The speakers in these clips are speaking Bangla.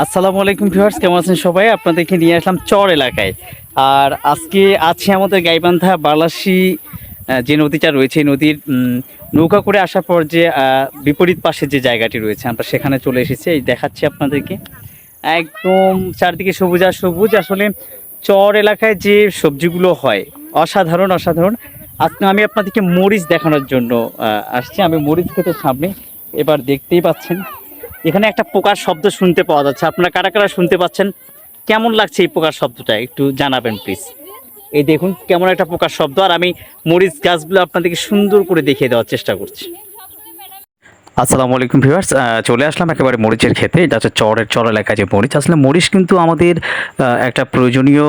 আসসালামু আলাইকুম ভিউয়ার্স, কেমন আছেন সবাই? আপনাদেরকে নিয়ে আসলাম চর এলাকায়। আর আজকে আছে আমাদের গাইবান্ধা বালাসি যে নদীটা রয়েছে, এই নদীর নৌকা করে আসার পর যে বিপরীত পাশে যে জায়গাটি রয়েছে, আমরা সেখানে চলে এসেছি। এই দেখাচ্ছি আপনাদেরকে। একদম চারদিকে সবুজ আর সবুজ। আসলে চর এলাকায় যে সবজিগুলো হয়, অসাধারণ অসাধারণ। আজকে আমি আপনাদেরকে মরিচ দেখানোর জন্য আসছি। আমি মরিচ খেতে সামনে, এবার দেখতেই পাচ্ছেন। এখানে একটা পোকার শব্দ শুনতে পাওয়া যাচ্ছে। আপনারা কারা কারা শুনতে পাচ্ছেন? কেমন লাগছে এই পোকার শব্দটা? একটু জানাবেন প্লিজ এই দেখুন, কেমন একটা পোকার শব্দ। আর আমি মরিচ গাছগুলো আপনাদেরকে সুন্দর করে দেখিয়ে দেওয়ার চেষ্টা করছি। আসসালামু আলাইকুম ভিউয়ার্স। চলে আসলাম একেবারে মরিচের খেতে এটা হচ্ছে চরের চর এলাকায় যে মরিচ। আসলে মরিচ কিন্তু আমাদের একটা প্রয়োজনীয়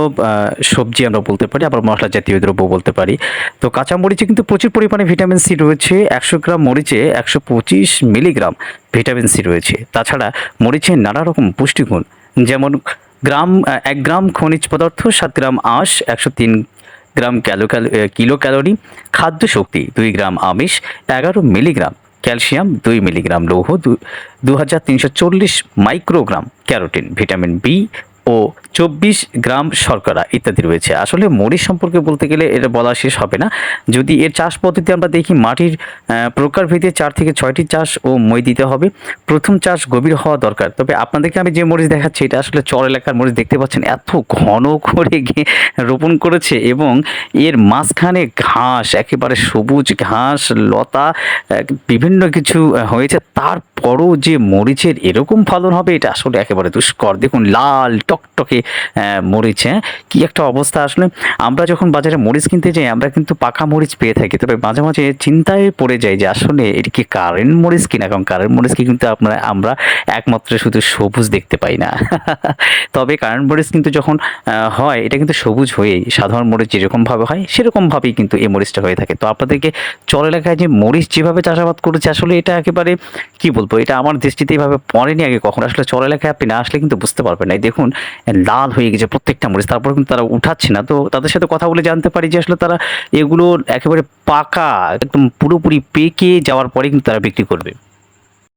সবজি আমরা বলতে পারি, আবার মশলা জাতীয় দ্রব্য বলতে পারি। তো কাঁচা মরিচে কিন্তু প্রচুর পরিমাণে ভিটামিন সি রয়েছে। একশো গ্রাম মরিচে একশো পঁচিশ মিলিগ্রাম ভিটামিন সি রয়েছে। তাছাড়া মরিচে নানা রকম পুষ্টিগুণ, যেমন গ্রাম এক গ্রাম খনিজ পদার্থ, সাত গ্রাম আঁশ, একশো তিন গ্রাম ক্যালো কিলো ক্যালোরি, খাদ্য শক্তি, দুই গ্রাম আমিষ, এগারো মিলিগ্রাম ক্যালসিয়াম দুই মিলিগ্রাম লৌহ দু হাজার তিনশো চল্লিশ মাইক্রোগ্রাম ক্যারোটিন ভিটামিন বি ও চব্বিশ গ্রাম শর্করা ইত্যাদি রয়েছে। আসলে মরিচ সম্পর্কে বলতে গেলে এটা বলা শেষ হবে না। যদি এর চাষ পদ্ধতি আমরা দেখি, মাটির প্রকারভেদে চার থেকে ছয়টি চাষ ও মই দিতে হবে। প্রথম চাষ গভীর হওয়া দরকার। তবে আপনাদেরকে আমি যে মরিচ দেখাচ্ছি, এটা আসলে চর এলাকার মরিচ দেখতে পাচ্ছেন, এত ঘন করে রোপণ করেছে এবং এর মাঝখানে ঘাস, একেবারে সবুজ ঘাস, লতা বিভিন্ন কিছু হয়েছে। হয়েছে তারপরও যে মরিচের এরকম ফলন হবে, এটা আসলে একেবারে দুষ্কর। দেখুন, লাল, টকটকে মরিচ হ্যাঁ? কী একটা অবস্থা আসলে। আমরা যখন বাজারে মরিচ কিনতে যাই, আমরা কিন্তু পাকা মরিচ পেয়ে থাকি। তবে মাঝে মাঝে চিন্তায় পড়ে যাই যে আসলে এটি কি কারেন্ট মরিচ কিনা? কারণ কারেন্ট মরিচকে কিন্তু আপনারা, আমরা একমাত্র শুধু সবুজ দেখতে পাই না। তবে কারেন্ট মরিচ কিন্তু যখন হয়, এটা কিন্তু সবুজ হয়েই। সাধারণ মরিচ যেরকমভাবে হয়, সেরকমভাবেই কিন্তু এই মরিচটা হয়ে থাকে। তো আপনাদেরকে চর এলাকায় যে মরিচ যেভাবে চাষাবাদ করেছে, আসলে এটা একেবারে কি বলব? এটা আমার দৃষ্টিতে এইভাবে পড়েনি আগে কখনো। আসলে চর এলাকায় আপনি না আসলে কিন্তু বুঝতে পারবেন না। দেখুন, লাল হয়ে গেছে প্রত্যেকটা মরিচ, তারপর কিন্তু তারা উঠাচ্ছে না। তো তাদের সাথে কথা বলে জানতে পারি যে আসলে তারা এগুলো একেবারে পাকা, একদম পুরোপুরি পেকে যাওয়ার পরে কিন্তু তারা বিক্রি করবে।